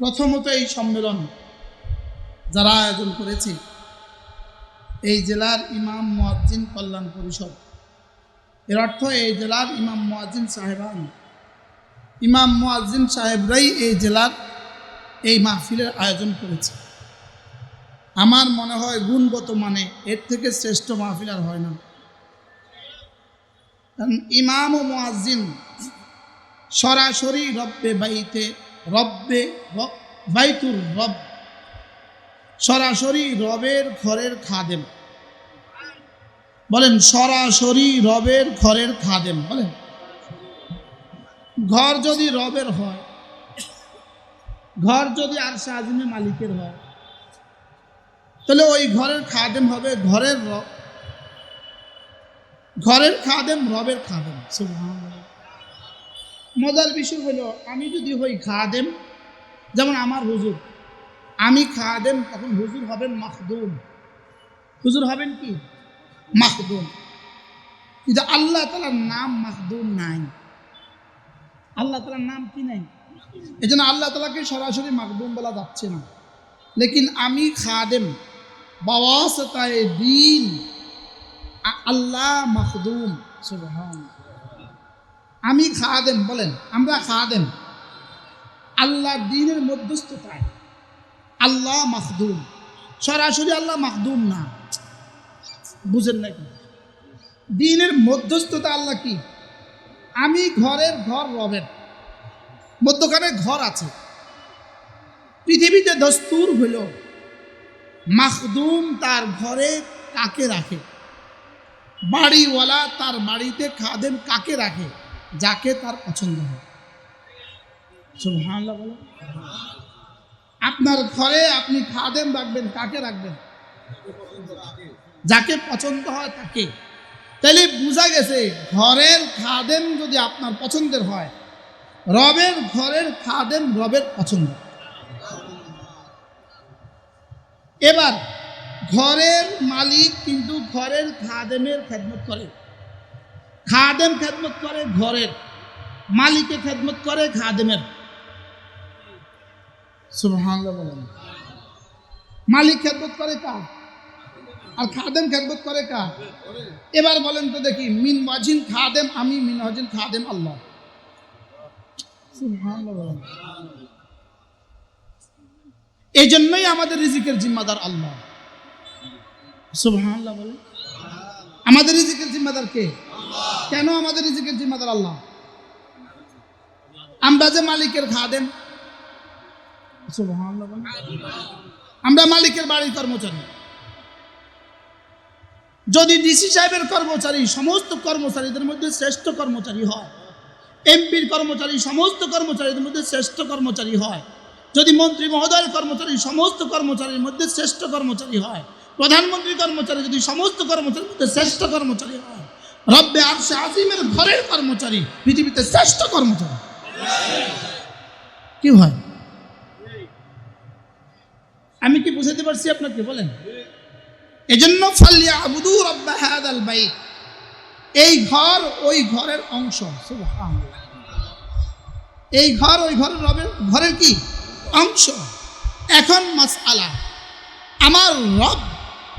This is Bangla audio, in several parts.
প্রথমত এই সম্মেলন যারা আয়োজন করেছে, এই জেলার ইমাম মুয়াজ্জিন কল্যাণ পরিষদ। এর অর্থ এই জেলার ইমাম মুয়াজ্জিন সাহেবান। ইমাম মুয়াজ্জিন সাহেবরাই এই জেলার এই মাহফিলের আয়োজন করেছে। আমার মনে হয় গুণগত মানে এর থেকে শ্রেষ্ঠ মাহফিল আর হয় না। কারণ ইমাম ও মুয়াজ্জিন সরাসরি রব্বে বাইতে রব্বে বাইতুর রব। সরাসরি রবের ঘরের খাদেম। বলেন, সরাসরি রবের ঘরের খাদেম। বলেন, ঘর যদি রবের হয়, ঘর যদি আর শাহজিমে মালিকের হয়, তাহলে ওই ঘরের খাদেম হবে ঘরের রব। ঘরের খাদেম, রবের খাদেম। সুবহানাল্লাহ। মজার বিষয় হলো, আমি যদি হই খাদেম, যেমন আমার হুজুর, আমি খাদেম, তখন হুজুর হবেন মাখদুম। হুজুর হবেন কি? মাখদুম। কিন্তু আল্লাহ তালার নাম মাখদুম নাই। আল্লাহ তালার নাম কি নাই? এই জন্য আল্লাহ তালাকে সরাসরি মাকদুম বলা যাচ্ছে না। লেকিন আমি খাদেম, বাওয়াসতায় দিন আল্লাহ মাখদুম সুবহান আমি খাদেম, বলেন, আমরা খাদেম। আল্লাহ দিনের মধ্যস্থতায়। আল্লাহ মাখদুম। সরাসরি আল্লাহ মাখদুম না। বুঝেন নাকি দিনের মধ্যস্থতা আল্লাহ কি? আমি ঘরের ঘর রবের। মধ্যখানে ঘর আছে। পৃথিবীতে দস্তুর হইল। মাখদুম তার ঘরে কাকে রাখে? বাড়িওয়ালা তার বাড়িতে খাদেম কাকে রাখে? যাকে তার পছন্দ হয়। সুবহানাল্লাহ আপনার ঘরে আপনি খাদেম রাখবেন, কাকে রাখবেন? যাকে পছন্দ হয় তাকে। তাহলে বোঝা গেছে, ঘরের খাদেম যদি আপনার পছন্দের হয়, রবের ঘরের খাদেম রবের পছন্দ। এবার ঘরের মালিক কিন্তু ঘরের খাদেমের খেদমত করে। খাদেম খেদমত করে ঘরের, মালিকে খেদমত করে খাদেমের। মালিক খেদমত করে কার? আর খাদেম খেদমত করে কার? এবার বলেন তো দেখি, মিন ওয়াজিন খাদেম, আমি মিন ওয়াজিন খাদেম আল্লাহ। এই জন্যই আমাদের রিজিকের জিম্মাদার আল্লাহ। সুবহানাল্লাহ বলেন। আমাদের রিজিকের জিম্মাদার কে? কেন আমাদের রিজিকের জিম্মাদার আল্লাহ? আমরা যে মালিকের সুবহানাল্লাহ আমরা মালিকের বাড়ির কর্মচারী। যদি ডিসি সাহেবের কর্মচারী, সমস্ত কর্মচারীদের মধ্যে শ্রেষ্ঠ কর্মচারী হয়। এমপির কর্মচারী, সমস্ত কর্মচারীদের মধ্যে শ্রেষ্ঠ কর্মচারী হয়। যদি মন্ত্রী মহোদয়ের কর্মচারী, সমস্ত কর্মচারীর মধ্যে শ্রেষ্ঠ কর্মচারী হয়। প্রধানমন্ত্রী কর্মচারী যদি সমস্ত কর্মচারীর মধ্যে শ্রেষ্ঠ কর্মচারী হয় রব্বে আরশে আজিমের ঘরের কর্মচারী, পৃথিবীতে শ্রেষ্ঠ কর্মচারী। কি হয়? আমি কি বুঝাতে পারছি আপনাকে, বলেন? এজন্য ফালিয়া আবুদু রব্বা হাদাল বাইত। এই ঘর ওই ঘরের অংশ। এই ঘর ওই ঘরের রবের, ঘরের কি? অংশ। এখন মাসআলা। আমার রব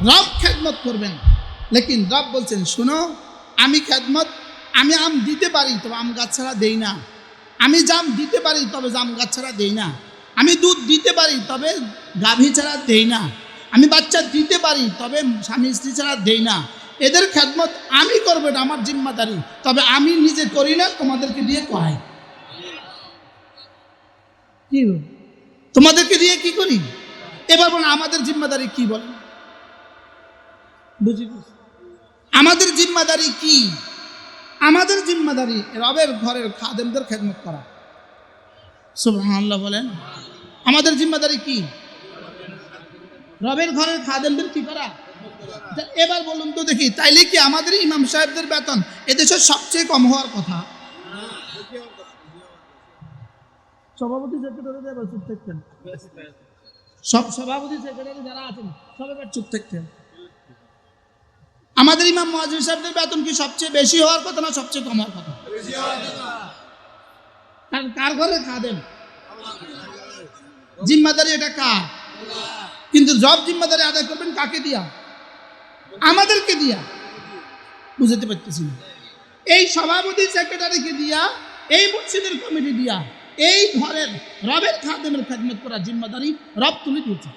রব খেদমত করবেন। লেকিন রব বলছেন, শুনো আমি খেদমত, আমি আম দিতে পারি, তবে আম গাছ ছাড়া দেই না। আমি জাম দিতে পারি, তবে জাম গাছ ছাড়া দেই না। আমি দুধ দিতে পারি, তবে গাভী ছাড়া দেই না। আমি বাচ্চা দিতে পারি, তবে স্বামী স্ত্রী ছাড়া দেই না। এদের খেদমত আমি করব, এটা আমার জিম্মাদারি। তবে আমি নিজে করি না, তোমাদেরকে দিয়ে করাই। কি তোমাদেরকে দিয়ে কি করি? এবার বলুন আমাদের জিম্মাদারি কি বলেন বুঝি আমাদের জিম্মাদারি কি? আমাদের জিম্মাদারি রবের ঘরের খাদেমদের খেদমত করা। সুবহানাল্লাহ বলেন, আমাদের জিম্মাদারি কি? রবের ঘরের খাদেমদের কি করা? এবার বলুন তো দেখি, তাইলে কি আমাদের ইমাম সাহেবদের বেতন এদেশের সবচেয়ে কম হওয়ার কথা? সভাপতি সেক্রেটারি চুপ সব সভাপতি সেক্রেটারি যারা আছেন, সব এবার চুপ থাকতেন। আমাদের ইমাম মহাজির সাহেবদের বেতন কি সবচেয়ে বেশি হওয়ার কথা না সবচেয়ে কম হওয়ার কথা? কার- ঘরে খাদেম? জিম্মাদারি এটা কার? কিন্তু জব জিম্মাদারি আদায় করবেন কাকে দিয়া? আমাদেরকে দিয়া। বুঝতে পারতেছি না। এই সভাপতি, সেক্রেটারিকে দিয়া, এই মসজিদের কমিটি দিয়া, এই ঘরের রবের খাদেমের খেদমত করা জিম্মাদারি রব তুলে দিয়েছে।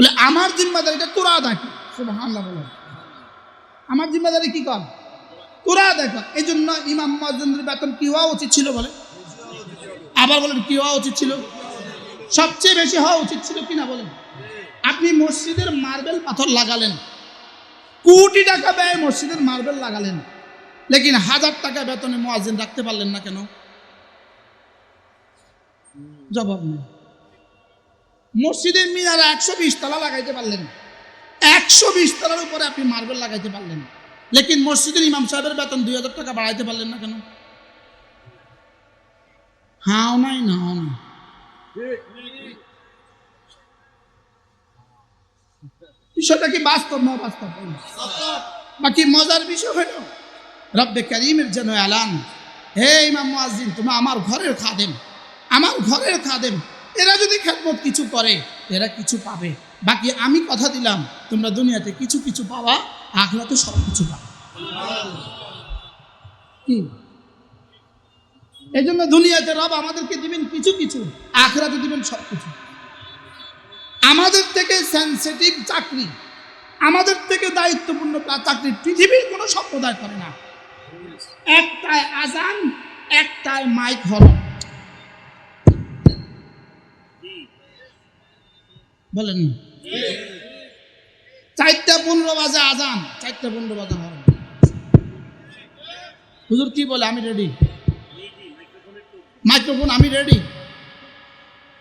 বলে আমার জিম্মাদারিটা তোরা আদায় কর। সুবহানাল্লাহ বলো। আমার জিম্মাদারি কি কর তোরা দেখো এই জন্য ইমাম মজুমদের বেতন কি হওয়া উচিত ছিল বলে? আবার বলেন, কি হওয়া উচিত ছিল? সবচেয়ে বেশি হওয়া উচিত ছিল কিনা বলেন? আপনি মসজিদের মার্বেল পাথর লাগালেন। কোটি টাকা ব্যয় মসজিদের মার্বেল লাগালেন। লেকিন হাজার টাকা বেতনে মোয়াজিন রাখতে পারলেন না কেন? জবাব নেই। মসজিদের মিনারা একশো বিশ তলা লাগাইতে পারলেন। একশো বিশ তলার উপরে আপনি মার্বেল লাগাইতে পারলেন। লেকিন মসজিদের ইমাম সাহেবের বেতন দুই হাজার টাকা বাড়াইতে পারলেন না কেন? হাও নাই নাও নাই। বিষয়টা কি বাস্তব না বাস্তব? বাকি মজার বিষয় হলো, রব্বে করিমের যেন এলান। হে ইমাম মুয়াজ্জিন তুমি আমার ঘরের খাদেম, আমার ঘরের খাদেম। এরা যদি খেদমত কিছু করে, এরা কিছু পাবে। বাকি আমি কথা দিলাম, তোমরা দুনিয়াতে কিছু কিছু পাওয়া আখলাতে সব কিছু পাবে। কি? এই জন্য দুনিয়াতে রব আমাদেরকে দিবেন কিছু কিছু, আখরাতে দিবেন সব কিছু। আমাদের থেকে সেন্সিটিভ চাকরি, আমাদের থেকে দায়িত্বপূর্ণ চাকরি পৃথিবীর কোনো সম্প্রদায় করে না। একটায় আজান, একটায় মাইক হরন বলেন। না। চারটা পনেরো বাজে আজান। চারটা পনেরো বাজে হুজুর কি বলে? আমি রেডি মাইক্রোফোন আমি রেডি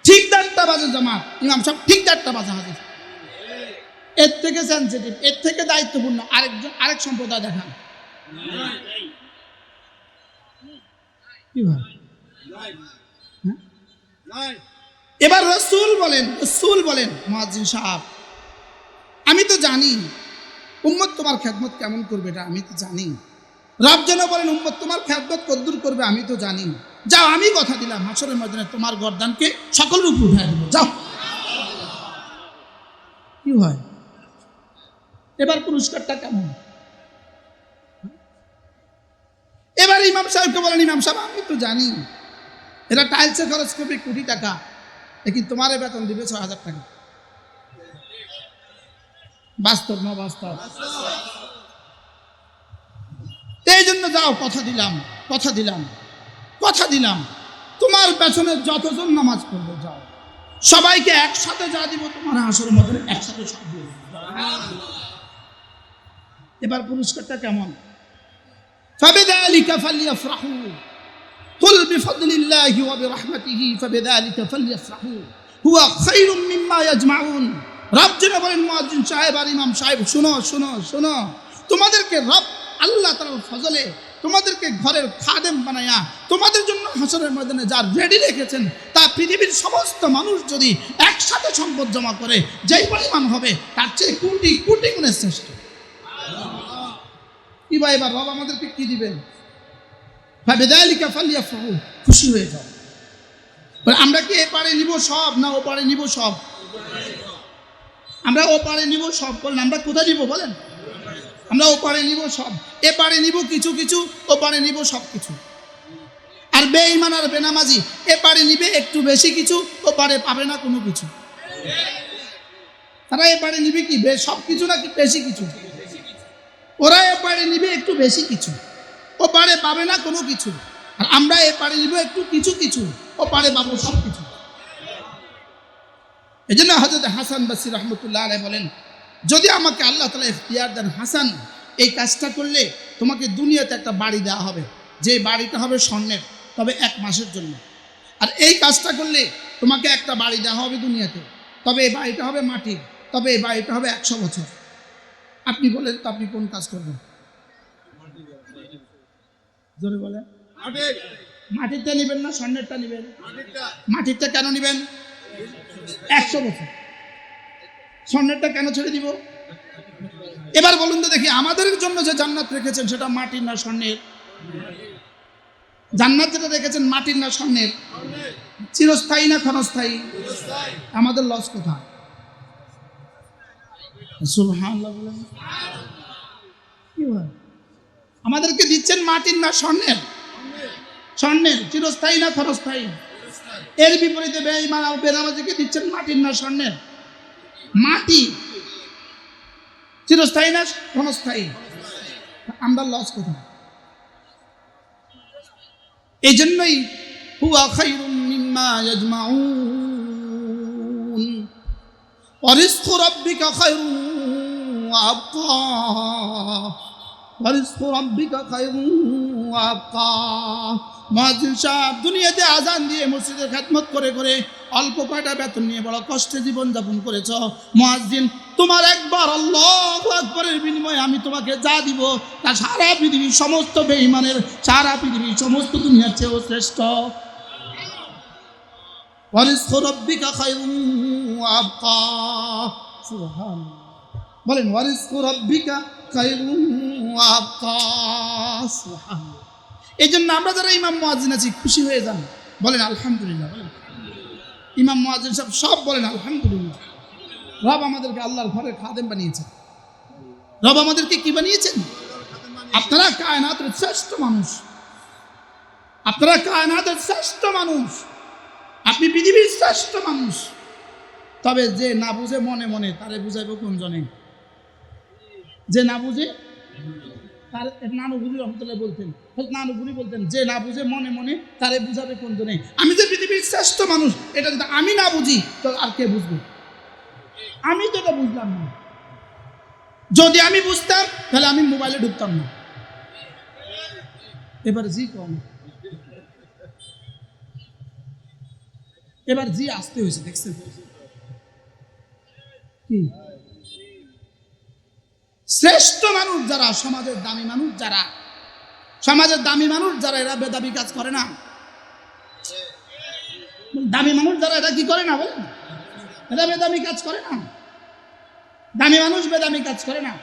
ঠিক দেড়টা বাজে জমা ইমাম সব ঠিক দেড়টা বাজে হাজির। এর থেকে সেন্সিটিভ এর থেকে দায়িত্বপূর্ণ। আরেকজন আরেক সম্প্রদায় দেখান। কি ভাই? হ্যাঁ? এবার রসুল বলেন রসুল বলেন মহাজিন সাহেব, আমি তো জানি, উম্মত তোমার খেদমত কেমন করবে এটা আমি তো জানি। রব যেন বলেন, উম্মত তোমার খেদমত কদ্দুর করবে আমি তো জানি। যাও, আমি কথা দিলাম, হাসরের ময়দানে তোমার গরদানকে সকলের উপর উঠায় দেবো, যাও। কি হয়? এবার পুরস্কারটা কেমন? এবার ইমাম সাহেবকে বলেন, ইমাম সাহেব, আমি তো জানি। এরা টাইলসে খরচ করবে কোটি টাকা। লেকিন তোমারে বেতন দিবে ছয় হাজার টাকা। বাস্তব না বাস্তব? এই জন্য যাও, কথা দিলাম কথা দিলাম কথা দিলাম। তোমার পেছনে যতজন নামাজ পড়বে, যাও। সবাইকে একসাথে যা দিব, তোমার আসর মতন একসাথে সব দিব। এবার পুরস্কারটা কেমন? ফাবিদা আলিকা ফালিয়া ফ্রাহু قل بفضل الله وبرحمته فبذلك فليفرحوا هو خير مما يجمعون রব যেন বলেন মুয়াজ্জিন সাহেব আর ইমাম সাহেব শোনো শোনো শোনো তোমাদেরকে রব আল্লাহ তাআলার ফজলে তোমাদেরকে ঘরের খাদেম বানায়া তোমাদের জন্য হাসরের ময়দানে যা রেডি রেখেছেন তা পৃথিবীর সমস্ত মানুষ যদি একসাথে সম্পদ জমা করে যেই পরিমাণ হবে তার চেয়ে কোটি কোটি গুণে শ্রেষ্ঠ কি ভাই এবার রব আমাদেরকে কি দিবেন ফাবিদালিকা ফালিয়াফরাহু খুশি হয়ে যাও। আমরা কি এ পারে নিব সব না ও পারে নিব সব? আমরা ও পারে নিব সব। বলেন, আমরা কোথায় নিব বলেন? আমরা ও পারে নিব সব। এ পারে নিব কিছু কিছু, ও পারে নিব সব কিছু। আর বেঈমান আর বেনামাজি, এ পারে নিবে একটু বেশি কিছু, ও পারে পাবে না কোনো কিছু। তারা এ পারে নিবে কি? সব কিছু নাকি বেশি কিছু? ওরা এ পারে নিবে একটু বেশি কিছু। ও পারে পাবে না কোনো কিছু। আর আমরা এ পারে নিব একটু কিছু কিছু, ও পারে পাবো সব কিছু। এই জন্য হজরত হাসান বাসি রহমতুল্লাহ আলাই বলেন, যদি আমাকে আল্লাহ তালা ইখতিয়ার দেন হাসান, এই কাজটা করলে তোমাকে দুনিয়াতে একটা বাড়ি দেওয়া হবে। যে বাড়িটা হবে স্বর্ণের, তবে এক মাসের জন্য। আর এই কাজটা করলে তোমাকে একটা বাড়ি দেওয়া হবে দুনিয়াতে। তবে এই বাড়িটা হবে মাটির, তবে এই বাড়িটা হবে একশো বছর। আপনি বলেন তো আপনি কোন কাজ করবেন? জোরে বলেন মাটিরটা নিবেন না স্বর্ণেরটা নেবেন। মাটিরটা। কেন নিবেন? একশো বছর। স্বর্ণেরটা কেন ছেড়ে দিব? এবার বলুন তো দেখি আমাদের জন্য যে জান্নাত রেখেছেন সেটা মাটির না স্বর্ণের? জান্নাত যেটা রেখেছেন মাটির না স্বর্ণের? চিরস্থায়ী না ক্ষণস্থায়ী? আমাদের লস কোথায়? সুবহানাল্লাহ বলেন। কি বলেন? আমাদেরকে দিচ্ছেন মাটির না স্বর্ণের? স্বর্ণের, চিরস্থায়ী না ক্ষণস্থায়ী এর বিপরীতে বেঈমান ও বেনামাজিকে দিচ্ছেন মাটির না স্বর্ণের? মাটি চিরস্থায়ী না ক্ষণস্থায়ী? আমরা লস কোথায়? এই জন্যই হুয়া খাইরুম মিম্মা ইয়াজমাউন। ওয়া রাব্বিকা খাইরুম ওয়া মহাজিন সাহেব দুনিয়াতে আজান দিয়ে মসজিদের খেদমত করে করে অল্প কয়টা বেতন নিয়ে বড় কষ্টে জীবন যাপন করেছ। মহাজিন তোমার একবার আল্লাহ একবারের বিনিময়ে আমি তোমাকে যা দিব তা সারা পৃথিবী সমস্ত বেঈমানের, সারা পৃথিবীর সমস্ত দুনিয়ার চেয়েও শ্রেষ্ঠ। বলেন ওয়ারিস রব্বিকা এই জন্য আমরা যারা ইমাম মুয়াজ্জিন আছি, খুশি হয়ে যান। বলেন, আলহামদুলিল্লাহ, বলেন। ইমাম মুয়াজ্জিন সব সব বলেন, আলহামদুলিল্লাহ। রব আমাদেরকে আল্লাহর ঘরে খাদেম বানিয়েছেন। রব আমাদেরকে কি বানিয়েছেন? আপনারা কায়নাতের শ্রেষ্ঠ মানুষ। আপনারা কায়নাতের শ্রেষ্ঠ মানুষ। আপনি পৃথিবীর শ্রেষ্ঠ মানুষ। তবে যে না বুঝে মনে মনে, তারে বুঝাইব কোন জনে? যে না বুঝে? তার নানুগুরি রহমতুল্লাহ বলতেন। নানুগুরি বলতেন, যে না বুঝে মনে মনে তারে বুঝাবে কোন জনে আমি যে পৃথিবীর শ্রেষ্ঠ মানুষ, এটা যদি আমি না বুঝি, তো আর কে বুঝবে? আমি তো এটা বুঝলাম না। যদি আমি বুঝতাম, তাহলে আমি মোবাইলে ঢুকতাম না। এবার জি কম এবার জি আসতে হয়েছে, দেখছেন? কি? শ্রেষ্ঠ মানুষ যারা, সমাজের দামি মানুষ যারা। সমাজের দামি মানুষ যারা, এরা বেদাবি কাজ করে না। দামি মানুষ যারা এটা কি করে না বলেন? এরা বেদামি কাজ করে না। দামি মানুষ বেদামি কাজ করে না।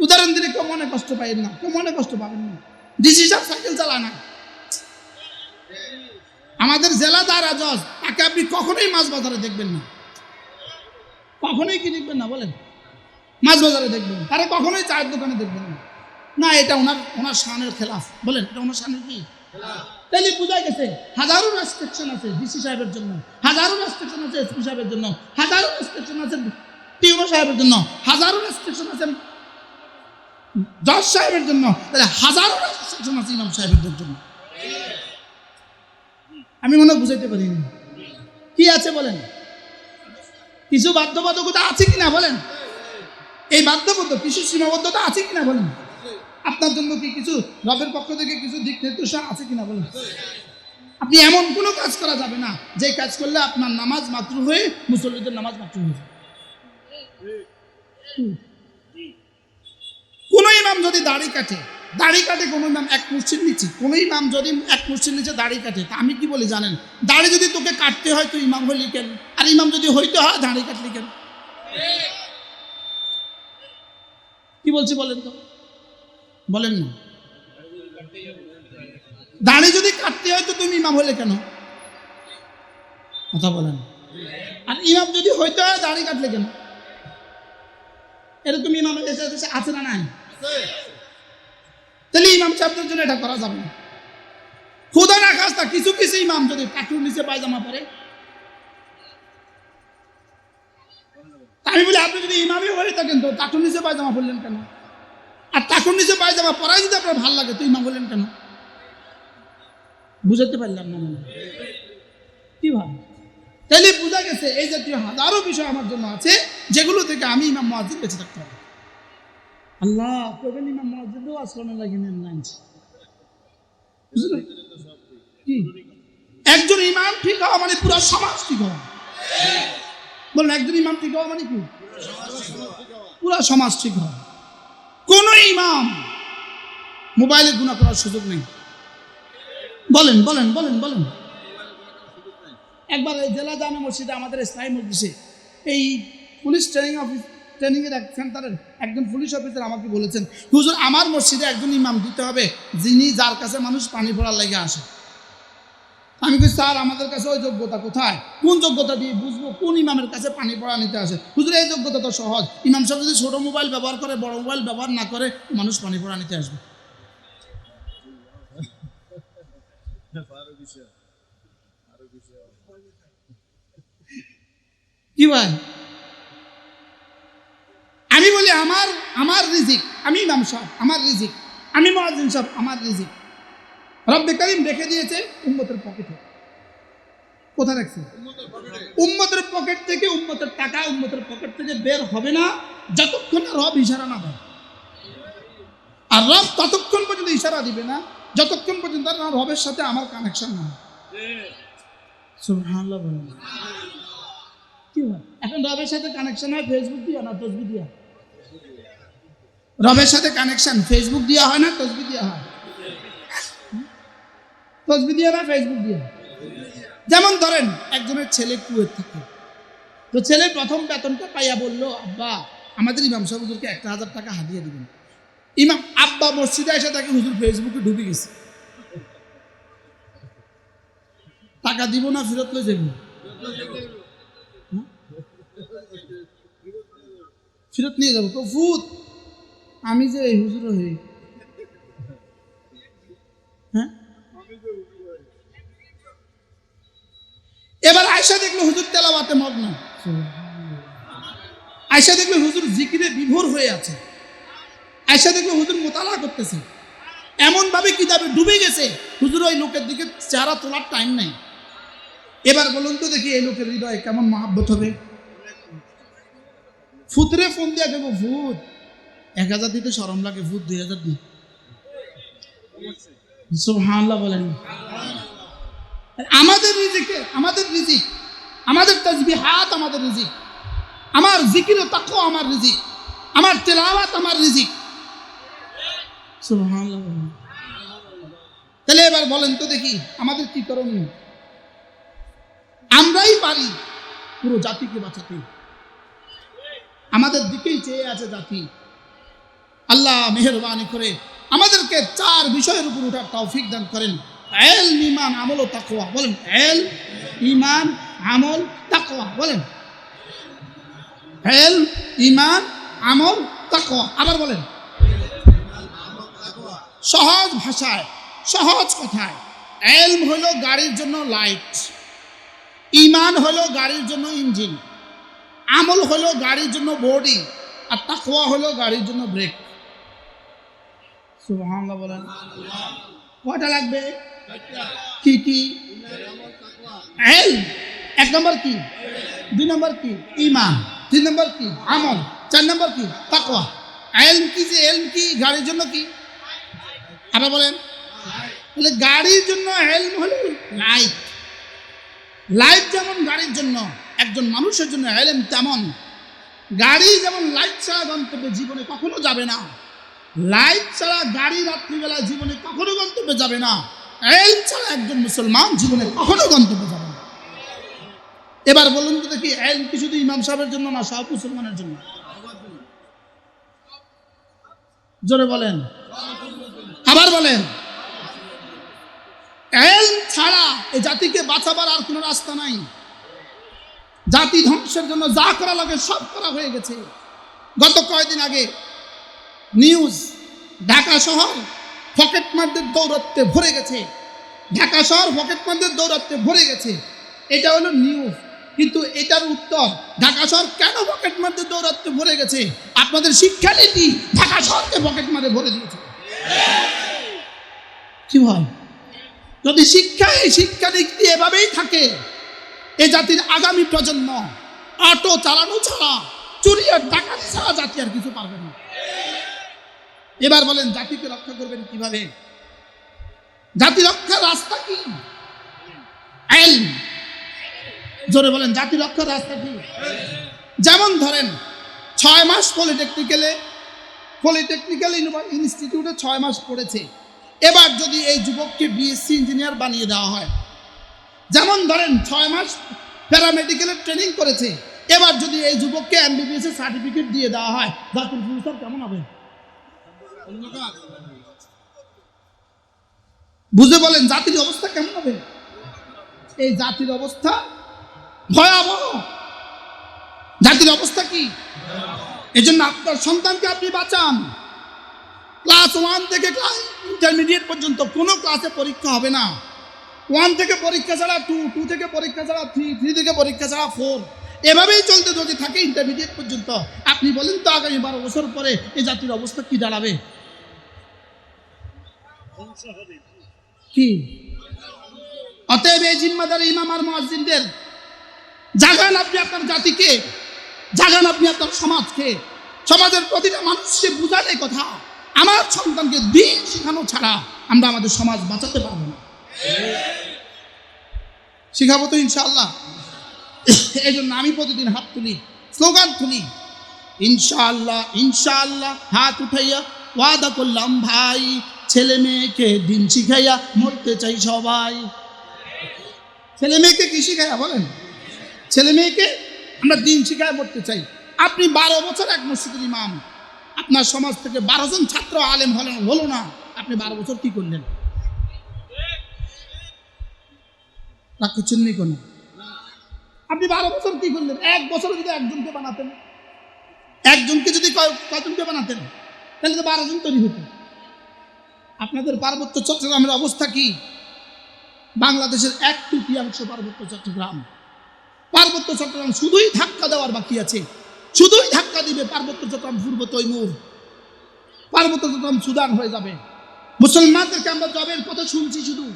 উদাহরণ দিলে কেউ মনে কষ্ট পাবেন না। কেউ মনে কষ্ট পাবেন না। ডিসি সাহেব সাইকেল চালায় না আমাদের জেলা দ্বারা জজ, তাকে আপনি কখনোই মাছ বাজারে দেখবেন না। কখনোই কি দেখবেন না বলেন? মাছ বাজারে দেখবেন। তারা কখনোই চায়ের দোকানে দেখবেন না। না, এটা ওনার ওনার শানের খেলাফ। বলেন, এটা ওনার শানের কি? তাহলে গেছে, হাজারো রেস্ট্রিকশন আছে ডিসি সাহেবের জন্য, হাজারো রেস্ট্রিকশন আছে এসপি সাহেবের জন্য, হাজারো রেস্ট্রিকশন আছে সাহেবের জন্য, হাজারো রেস্ট্রিকশন আছে জজ সাহেবের জন্য, তাহলে হাজারো রেস্ট্রিকশন আছে ইমাম সাহেবের জন্য। আমি মনে বুঝাইতে পারিনি। কি আছে বলেন? কিছু বাধ্যবাধকতা আছে কিনা বলেন? এই বাধ্যবাধক কিছু সীমাবদ্ধতা আছে কিনা বলেন? আপনার জন্য কি কিছু রবের পক্ষ থেকে কিছু দিক নির্দেশনা আছে কিনা বলেন? আপনি এমন কোনো কাজ করা যাবে না যে কাজ করলে আপনার নামাজ মাত্র হয়ে মুসল্লিদের নামাজ মাত্র হয়ে যাবে। কোন ইমাম যদি দাড়ি কাটে দাড়ি কাটে কোনো ইমাম এক মুর্শির নিচে কোনো ইমাম যদি এক মুর্শির নিচে দাড়ি কাটে তা আমি কি বলি জানেন? দাড়ি যদি তোকে কাটতে হয় তো ইমাম হইলি কেন? আর ইমাম যদি হইতে হয় দাড়ি কাটলি কেন? বলছি বলেন তো? বলেন না। দাড়ি যদি কাটতে হয় তো তুমি ইমাম হলে কেন? কথা বলেন। আর ইমাম যদি হইতে হয়, দাড়ি কাটলে কেন? এরকম ইমাম দেশে আছে না নাই? তাহলে ইমাম সাহেবদের জন্য এটা করা যাবে না। খুদা না খাস্তা কিছু কিছু ইমাম যদি টাটুর নিচে পায়জামা পরে আমি বলি, আপনি যদি ইমামই হয়ে থাকেন তো টাটুর নিচে পায়জামা পরলেন কেন? আর টাটুর নিচে পায়জামা পরাই যদি আপনার ভালো লাগে, তো ইমাম হলেন কেন? বুঝাতে পারলাম না মনে হয়। কি ভাব? তাহলে বোঝা গেছে, এই জাতীয় হাজারো বিষয় আমার জন্য আছে, যেগুলো থেকে আমি ইমাম মহাজিদ বেঁচে থাকতে হবে আল্লাহ ইমাম মহাজিদও বুঝলেন কি? একজন ইমাম ঠিক হওয়া মানে পুরো সমাজ ঠিক হওয়া। বলেন, একজন ইমাম ঠিক হওয়া মানে কি? পুরো সমাজ ঠিক হওয়া। কোন ইমাম মোবাইলে গুণা করার সুযোগ নেই। বলেন বলেন বলেন বলেন। একবার জেলা জামে মসজিদে আমাদের স্থায়ী মসজিদে এই পুলিশ ট্রেনিং অফিস ট্রেনিংয়ের এক সেন্টারের একজন পুলিশ অফিসার আমাকে বলেছেন, হুজুর, আমার মসজিদে একজন ইমাম দিতে হবে, যিনি যার কাছে মানুষ পানি পড়ার লেগে আসে। আমি কই, স্যার, আমাদের কাছে ওই যোগ্যতা কোথায়? কোন যোগ্যতা দিয়ে বুঝব? কোন ইমামের কাছে পানি পড়া নিতে আসে? হুজুর, এই যোগ্যতা তো সহজ। ইমাম সাহেব যদি ছোট মোবাইল ব্যবহার করে, বড় মোবাইল ব্যবহার না করে, মানুষ পানি পড়া নিতে আসবে। কি ভাই? আমি বলি, আমার আমার রিজিক, আমি ইমাম সাহেব, আমার রিজিক, আমি মহাজিন সাহেব, আমার রিজিক। রব্বে করিম রেখে দিয়েছে উম্মতের পকেটে কোথায় রাখছে? উম্মতের পকেট থেকে উম্মতের টাকা, উম্মতের পকেট থেকে বের হবে না যতক্ষণ রব ইশারা না দেয়। আর রব ততক্ষণ পর্যন্ত ইশারা দিবে না যতক্ষণ পর্যন্ত না রবের সাথে আমার কানেকশন না। কি? এখন রবের সাথে কানেকশন হয় ফেসবুক দিয়া না তসবি দিয়া? রবের সাথে কানেকশন ফেসবুক দিয়া হয় না, তসবি দিয়া হয়। তসবি দিয়া না, ফেসবুক দিয়া? যেমন ধরেন, একজনের ছেলে কুয়ের থাকে। তো ছেলে প্রথম বেতনটা পাইয়া বলল, আব্বা, আমাদের ইমাম সাহেব হুজুরকে একটা হাজার টাকা হাতিয়ে দিবেন। ইমাম আব্বা মসজিদে এসে তাকে হুজুর ফেসবুকে ঢুকে গেছে। টাকা দিব না, ফেরত লয়ে যাবি? ফেরত নিয়ে যাব? ফুত আমি যে হুজুর হই। হ্যাঁ? এবার আয়সা দেখল হুজুর তেলাওয়াতে মগ্ন। আয়সা দেখল হুজুর জিকিরে বিভোর হয়ে আছে। আয়সা দেখল হুজুর মোতালা করতেছে। এমন ভাবে কি কিতাবে ডুবে গেছে, হুজুর ওই লোকের দিকে চেহারা তোলার টাইম নাই। এবার বলুন তো দেখি এই লোকের হৃদয়ে কেমন মহাব্বত হবে। ফুতরে ফোন দিয়ে দেবো ভূত এক হাজার দিতে সরম লাগে ভূত দুই হাজার দিই বলেন। আমাদের রিজিকে, আমাদের রিজিক, আমাদের আমাদের রিজিক, আমার জিকির তাকো আমার রিজিক, আমার তেলাওয়াত আমার রিজিক। তাহলে এবার বলেন তো দেখি, আমাদের কি করণীয়? আমরাই পারি পুরো জাতিকে বাঁচাতে। আমাদের দিকেই চেয়ে আছে জাতি। আল্লাহ মেহরবানি করে আমাদেরকে চার বিষয়ের উপর উঠার তৌফিক দান করেন। এল, ইমান, আমল ও তাকওয়া, বলেন। এল, ইমান, আমল, তাকওয়া, বলেন। এল, ইমান, আমল, তাকওয়া, আবার বলেন। সহজ ভাষায়, সহজ কথায়। এলম হলো গাড়ির জন্য লাইট। ইমান হলো গাড়ির জন্য ইঞ্জিন। আমল হলো গাড়ির জন্য বডি। আর তাকওয়া হলো গাড়ির জন্য ব্রেক। সুবহানাল্লাহ বলেন। কয়টা লাগবে? কি কি এক নম্বর কি? দুই নম্বর কি? ইমান তিন নম্বর কি? আমল। চার নম্বর কি? তাকওয়া। এলম কি যে এলম কি? গাড়ির জন্য কি? আবার বলেন। তাহলে গাড়ির জন্য এলম হলো লাইট। লাইট যেমন গাড়ির জন্য, একজন মানুষের জন্য এলেম তেমন। গাড়ি যেমন লাইট ছাড়া গন্তব্যে জীবনে কখনো যাবে না। লাইট ছাড়া গাড়ি রাত্রিবেলা জীবনে কখনো গন্তব্যে যাবে না। এল ছাড়া একজন মুসলমান জীবনে কখনো গন্তব্যে যাবে না। এবার বলুন তো দেখি এল কি শুধু ইমাম সাহেবের জন্য না, সব মুসলমানের জন্য? জোরে বলেন। আবার বলেন। এল ছাড়া এই জাতিকে বাঁচাবার আর কোনো রাস্তা নাই। জাতি ধ্বংসের জন্য যা করা লাগে সব করা হয়ে গেছে। গত কয়েকদিন আগে নিউজ, ঢাকা শহর পকেটমারদের দৌরত্বে ভরে গেছে। ঢাকা শহর পকেটমারদের দৌরত্বে ভরে গেছে। এটা হলো নিউজ। কিন্তু এটার উত্তর, ঢাকা শহর কেন পকেট মারতে দৌরত্বে ভরে গেছে? আপনাদের শিক্ষা শিক্ষানীতি ঢাকা শহরকে পকেটমারে ভরে দিয়েছে। কি হয়? যদি শিক্ষা, এই শিক্ষা নীতি এভাবেই থাকে, এ জাতির আগামী প্রজন্ম অটো চালানো ছাড়া, চুরি আর ডাকাতি ছাড়া জাতি আর কিছু পারবে না। এবার বলেন, জাতিকে রক্ষা করবেন কীভাবে? জাতি রক্ষার রাস্তা কি? জোরে বলেন, জাতি রক্ষার রাস্তা কি? যেমন ধরেন, ছয় মাস পলিটেকনিক্যালে, পলিটেকনিক্যাল ইনস্টিটিউটে ছয় মাস পড়েছে। এবার যদি এই যুবককে বিএসসি ইঞ্জিনিয়ার বানিয়ে দেওয়া হয়, যেমন ধরেন, ছয় মাস প্যারামেডিক্যালের ট্রেনিং করেছে, এবার যদি এই যুবককে এমবিবিএস এর সার্টিফিকেট দিয়ে দেওয়া হয়, জাতির ফিউচার কেমন হবে? বুঝে বলেন, জাতির অবস্থা কেমন হবে? এই জাতির অবস্থা ভয়াবহ। জাতির অবস্থা কি? এই জন্য আপনার সন্তানকে আপনি বাঁচান। ক্লাস ওয়ান থেকে ক্লাস ইন্টারমিডিয়েট পর্যন্ত কোনো ক্লাসে পরীক্ষা হবে না। ওয়ান থেকে পরীক্ষা ছাড়া টু টু থেকে পরীক্ষা ছাড়া থ্রি থ্রি থেকে পরীক্ষা ছাড়া ফোর। এভাবেই চলতে যদি থাকে ইন্টারমিডিয়েট পর্যন্ত, আপনি বলেন তো আগামী বারো বছর পরে এই জাতির অবস্থা কি দাঁড়াবে? কি? অতএব এই জিম্মাদার মহাজিনদের জাগান আপনি আপনার জাতিকে, জাগান আপনি আপনার সমাজকে, সমাজের প্রতিটা মানুষকে বুঝান এই কথা। আমার সন্তানকে দিন শেখানো ছাড়া আমরা আমাদের সমাজ বাঁচাতে পারব না। শিখাবো তো ইনশাআল্লাহ। এই জন্য আমি প্রতিদিন হাত তুলি, স্লোগান তুলি। ইনশাআল্লাহ ইনশাআল্লাহ, হাত উঠাইয়া ওয়াদা করলাম, ভাই, ছেলে মেয়েকে দিন শিখাইয়া মরতে চাই সবাই। ছেলে মেয়েকে কি শিখাইয়া বলেন? ছেলে মেয়েকে আমরা দিন শিখায় মরতে চাই। আপনি বারো বছর এক মসজিদের ইমাম। আপনার সমাজ থেকে বারো জন ছাত্র আলেম হলেন, হলো না। আপনি বারো বছর কি করলেন? রাগ করছেন নি কোনো? আপনি বারো বছর কি করলেন? এক বছর যদি একজনকে বানাতেন, একজনকে যদি কয়- কয়জনকে বানাতেন, তাহলে তো বারো জন তৈরি হতো। আপনাদের পার্বত্য চট্টগ্রামের অবস্থা কি? বাংলাদেশের এক তৃতীয়াংশ পার্বত্য চট্টগ্রাম। পার্বত্য চট্টগ্রাম শুধুই ধাক্কা দেওয়ার বাকি আছে। শুধুই ধাক্কা দিবে পার্বত্য চট্টগ্রাম পূর্ব তৈমুর। পার্বত্য চট্টগ্রাম সুদান হয়ে যাবে। মুসলমানদেরকে আমরা জবের কথা শুনছি শুধু।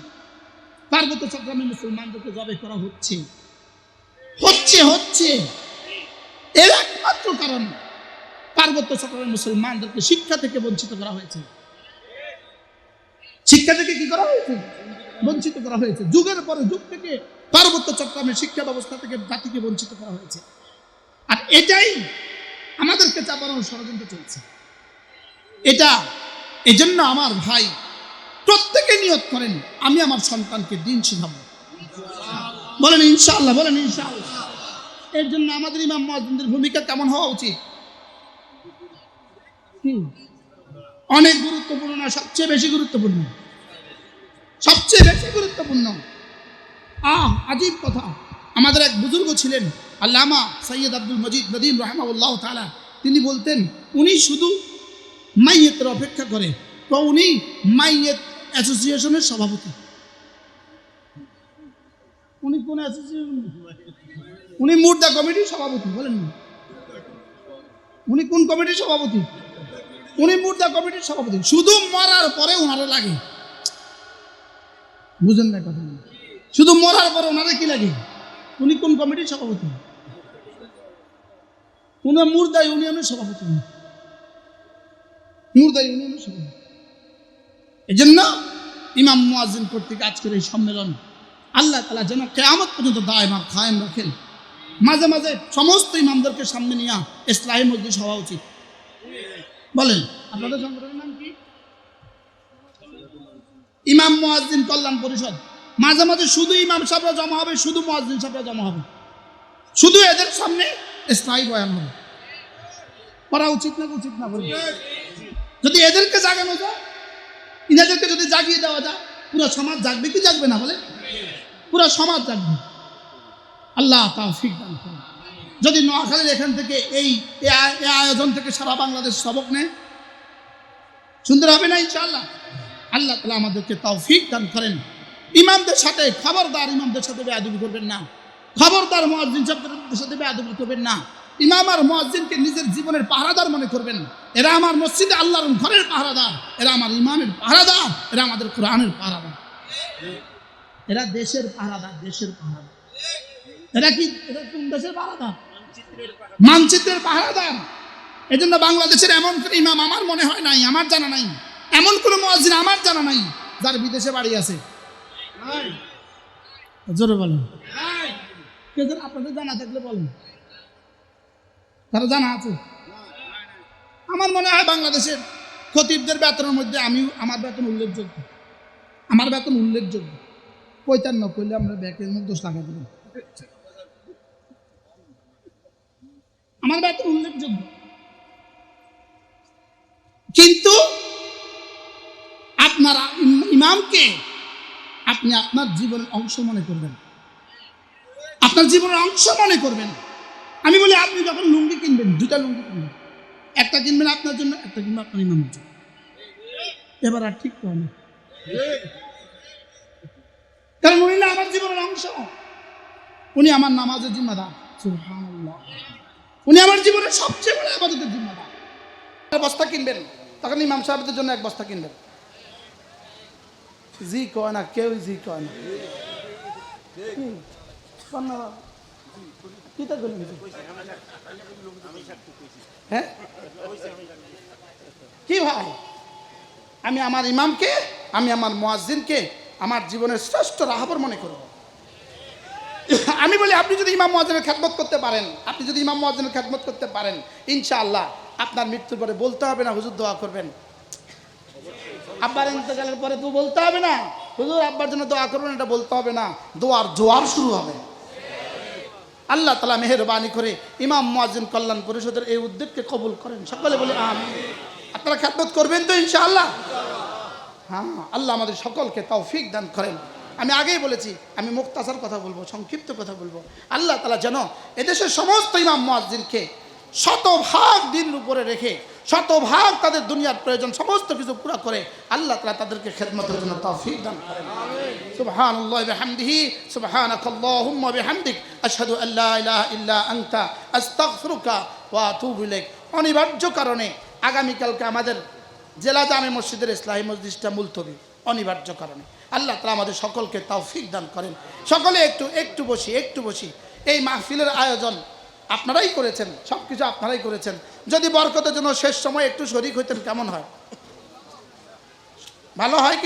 পার্বত্য চট্টগ্রামে মুসলমানদেরকে জবে করা হচ্ছে। হচ্ছে হচ্ছে। এর একমাত্র কারণ পার্বত্য চট্টগ্রামের মুসলমানদেরকে শিক্ষা থেকে বঞ্চিত করা হয়েছে। শিক্ষা থেকে কি করা হয়েছে? বঞ্চিত করা হয়েছে। যুগের পরে যুগ থেকে পার্বত্য চট্টগ্রামের শিক্ষা ব্যবস্থা থেকে জাতিকে বঞ্চিত করা হয়েছে। আর এটাই আমাদেরকে চাপানোর ষড়যন্ত্র চলছে। এটা এজন্য আমার ভাই প্রত্যেকে নিয়ত করেন, আমি আমার সন্তানকে দিন শিখাবো। বলেন ইনশাআল্লাহ বলেন ইনশাআল্লাহ। এর জন্য আমাদের ইমাম মহাজিনদের ভূমিকা কেমন হওয়া উচিত? অনেক গুরুত্বপূর্ণ না সবচেয়ে বেশি গুরুত্বপূর্ণ। সবচেয়ে বেশি গুরুত্বপূর্ণ। আহ, আজীব কথা। আমাদের এক বুজুর্গ ছিলেন, আল্লামা সৈয়দ আব্দুল মজিদ নদীম রহমাউল্লাহ তালা তিনি বলতেন, উনি শুধু মাইয়েতের অপেক্ষা করে, তো উনি মাইয়েত অ্যাসোসিয়েশনের সভাপতি। উনি কোন উনি মুর্দা কমিটির সভাপতি, বলেন উনি কোন কমিটির সভাপতি? উনি মুর্দা কমিটির সভাপতি। শুধু মরার পরে ওনারা লাগে। বুঝেন না কথা। শুধু মরার পরে ওনারা কি লাগে? উনি কোন কমিটির সভাপতি? উনি মুর্দা ইউনিয়নের সভাপতি। মুর্দা ইউনিয়নের সভাপতি। এই জন্য ইমাম মুয়াজিন কর্তৃক আজকের এই সম্মেলন আল্লাহ তালা যেন কেয়ামত পর্যন্ত দায়মা খায়েম রাখেন। মাঝে মাঝে সমস্ত ইমামদেরকে সামনে নিয়ে ইসলামী মজলিস হওয়া উচিত। বলেন। আপনাদের সংগঠনের নাম কি? ইমাম মুয়াজ্জিন কল্যাণ পরিষদ। মাঝে মাঝে শুধু ইমাম সাহেবরা জমা হবে শুধু মুয়াজ্জিন সাহেবরা জমা হবে। শুধু এদের সামনে ইসলামী বয়ান হবে। করা উচিত না উচিত না বলুন। যদি এদেরকে জাগানো যায় ইনাদেরকে যদি জাগিয়ে দেওয়া যায় পুরো সমাজ জাগবে কি জাগবে না বলে পুরো সমাজ জাগবে আল্লাহ তাফিক দান করুন। যদি নোয়াখালীর এখান থেকে এই আয়োজন থেকে সারা বাংলাদেশ সবক নেয়, সুন্দর হবে না ইনশাআল্লাহ? আল্লাহ তালা আমাদেরকে তৌফিক দান করেন। ইমামদের সাথে, খবরদার ইমামদের সাথে বেয়াদবি করবেন না। খবরদার মহাজিন সাহেবদের সাথে বেয়াদবি করবেন না। ইমাম আর মহাজিনকে নিজের জীবনের পাহারাদার মনে করবেন। এরা আমার মসজিদে আল্লাহর ঘরের পাহারাদার। এরা আমার ইমানের পাহারাদার। এরা আমাদের কোরআনের পাহারাদার। এরা দেশের পাহারাদার দেশের পাহারাদার। এরা কি এরা কোন দেশের পাহারাদার? মানচিত্রের পাহারাদার। এই জন্য বাংলাদেশের এমন কোন ইমাম আমার মনে হয় নাই আমার জানা নাই। এমন কোন মসজিদ আমার জানা নাই যার বিদেশে বাড়ি আছে। জোরে বলেন। আপনাদের জানা থাকলে বলেন। তারা জানা আছে। আমার মনে হয় বাংলাদেশের খতিবদের বেতনের মধ্যে আমি আমার বেতন উল্লেখযোগ্য। আমার বেতন উল্লেখযোগ্য। পঁয়তান্ন করলে আমরা ব্যাকের মধ্যে দোষ লাগাই দেবেন আমার বেতন উল্লেখযোগ্য। কিন্তু আপনারা ইম- ইমামকে আপনি আপনার জীবনের অংশ মনে করবেন। আপনার জীবনের অংশ মনে করবেন। আমি বলি আপনি যখন লুঙ্গি কিনবেন দুটা লুঙ্গি কিনবেন একটা কিনবেন আপনার জন্য একটা কিনবেন আপনার ইমামের জন্য। এবার আর ঠিক হয় না কারণ উনি না আমার জীবনের অংশ। উনি আমার নামাজের জিম্মাদার। উনি আমার জীবনের সবচেয়ে বড় আবাদতের জিম্মাদার। বস্তা কিনবেন, তখন ইমাম সাহেবদের জন্য এক বস্তা কিনবেন। জি কয় না, কেউ জি কয় না। হ্যাঁ? কি ভাই? আমি আমার ইমামকে, আমি আমার মুয়াজ্জিনকে আমার জীবনের শ্রেষ্ঠ রাহাবর মনে করব। আমি বলি, আপনি যদি ইমাম মুয়াজ্জিনের খেদমত করতে পারেন, আপনি যদি ইমাম মুয়াজ্জিনের খেদমত করতে পারেন, ইনশাআল্লাহ আপনার মৃত্যুর পরে বলতে হবে না, হুজুর দোয়া করবেন। আব্বার ইন্তকালের পরে তো বলতে হবে না, হুজুর আব্বার জন্য দোয়া করবেন, এটা বলতে হবে না, দোয়ার জোয়ার শুরু হবে। আল্লাহ তালা মেহরবানি করে ইমাম মুয়াজ্জিন কল্যাণ পরিষদের এই উদ্যোগকে কবুল করেন। সকলে বলে আপনারা খেদমত করবেন তো ইনশাআল্লাহ? হ্যাঁ আল্লাহ আমাদের সকলকে তৌফিক দান করেন। আমি আগেই বলেছি, আমি মুক্তাসার কথা বলব, সংক্ষিপ্ত কথা বলব। আল্লাহ তালা যেন এদেশের সমস্ত ইমাম মোয়াজ্জিনকে শতভাগ দিন উপরে রেখে, শতভাগ তাদের দুনিয়ার প্রয়োজন, সমস্ত কিছু পুরা করে আল্লাহ তালা তাদেরকে খেদমতের জন্য তৌফিক দান করেন। সুবহান আল্লাহ বিহামদিহি সুবহানাক আল্লাহুম্মা বিহামদিক, আশহাদু আল্লা ইলাহা ইল্লা আনতা, আস্তাগফিরুকা ওয়া আতুবু ইলাইক। অনিবার্য কারণে আগামীকালকে আমাদের জেলা জামে মসজিদের ইসলাহী মসজিদটা মুলতবি, অনিবার্য কারণে। আল্লাহ তালা আমাদের সকলকে তৌফিক দান করেন। সকলে একটু একটু বসি একটু বসি। এই মাহফিলের আয়োজন আপনারাই করেছেন সব কিছু আপনারাই করেছেন। যদি বরকতের জন্য শেষ সময় একটু শরিক হইতেন কেমন হয়? ভালো হয় কি?